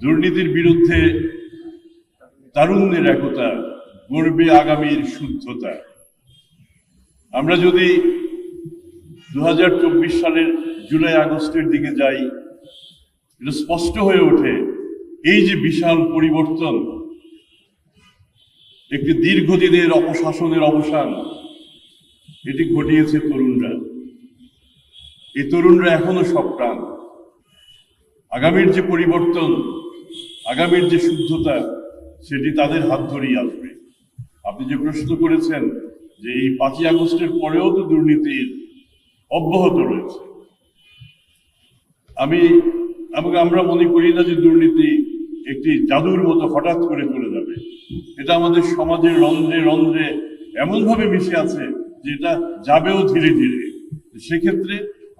দুর্নীতির বিরুদ্ধে তারুণ্যের একতা গড়বে আগামীর শুদ্ধতা। আমরা যদি দু হাজার চব্বিশ সালের জুলাই আগস্টের দিকে যাই, এটা স্পষ্ট হয়ে ওঠে, এই যে বিশাল পরিবর্তন, একটি দীর্ঘদিনের অপশাসনের অবসান, এটি ঘটিয়েছে তরুণরা। এই তরুণরা এখনও সপ্রাণ আগামীর যে পরিবর্তন আগামীর যে শুদ্ধতা, সেটি তাদের হাত ধরেই আসবে। আপনি যে প্রশ্ন করেছেন যে এই পাঁচই আগস্টের পরেও তো দুর্নীতির অব্যাহত রয়েছে। আমি এবং আমরা মনে করি না যে দুর্নীতি একটি জাদুর মতো হঠাৎ করে চলে যাবে। এটা আমাদের সমাজের রন্ধ্রে রন্ধ্রে এমনভাবে মিশে আছে যে এটা যাবেও ধীরে ধীরে। সেক্ষেত্রে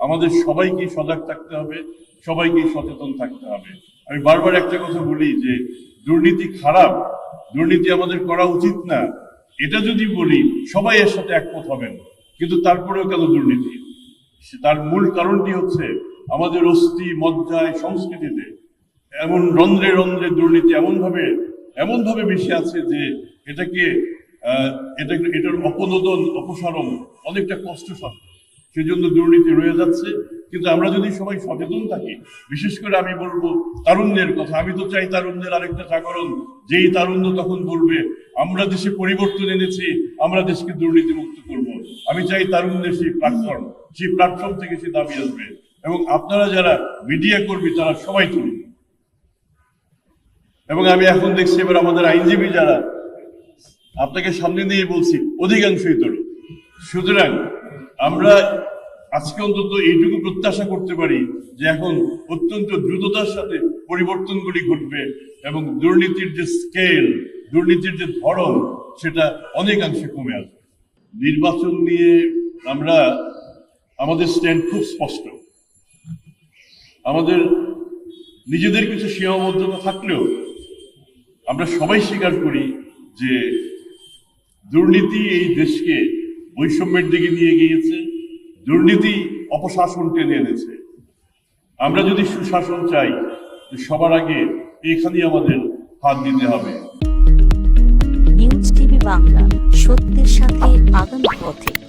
আমাদের সবাইকে সজাগ থাকতে হবে সবাইকে সচেতন থাকতে হবে। আমি বারবার একটা কথা বলি যে দুর্নীতি খারাপ, দুর্নীতি আমাদের করা উচিত না। এটা যদি বলি, সবাই এর সাথে একমত হবেন, কিন্তু তারপরেও কেন দুর্নীতি? তার মূল কারণটি হচ্ছে আমাদের অস্থি, মজ্জায় সংস্কৃতিতে এমন রন্ধ্রে রন্ধ্রে দুর্নীতি এমনভাবে এমনভাবে এমন মিশে আছে যে এটাকে এটা, এটার অপনোদন, অপসারণ অনেকটা কষ্টসাধ্য। সেজন্য দুর্নীতি রয়ে যাচ্ছে। কিন্তু আমরা যদি সবাই সচেতন থাকি, বিশেষ করে আমি বলব তারুণ্যের কথা, আমি তো চাই তারুণ্যের আরেকটা জাগরণ যেই তারুণ্য তখন বলবে, আমরা দেশে পরিবর্তন এনেছি, আমরা দেশকে দুর্নীতি মুক্ত করব। আমি চাই তারুণ্যের সেই প্ল্যাটফর্ম সেই প্ল্যাটফর্ম থেকে সে দাবি আসবে। এবং আপনারা যারা মিডিয়া কর্মী, তারা সবাই তুলুন এবং আমি এখন দেখছি এবার আমাদের আইনজীবী যারা, আপনাকে সামনে দিয়ে বলছি, অধিকাংশই তরুণ। সুতরাং আমরা আজকে অন্তত এইটুকু প্রত্যাশা করতে পারি যে এখন অত্যন্ত দ্রুততার সাথে পরিবর্তনগুলি ঘটবে এবং দুর্নীতির যে স্কেল দুর্নীতির যে ধরন, সেটা অনেকাংশে কমে আসবে। নির্বাচন নিয়ে আমরা, আমাদের স্ট্যান্ড খুব স্পষ্ট। আমাদের নিজেদের কিছু সীমাবদ্ধতা থাকলেও আমরা সবাই স্বীকার করি যে দুর্নীতি এই দেশকে বৈষম্যের দিকে নিয়ে গিয়েছে। দুর্নীতি অপশাসন টেনে এনেছে। আমরা যদি সুশাসন চাই, সবার আগে এখানেই আমাদের হাত দিতে হবে। নিউজ টিভি বাংলা, সত্যের সাথে আগামী পথে।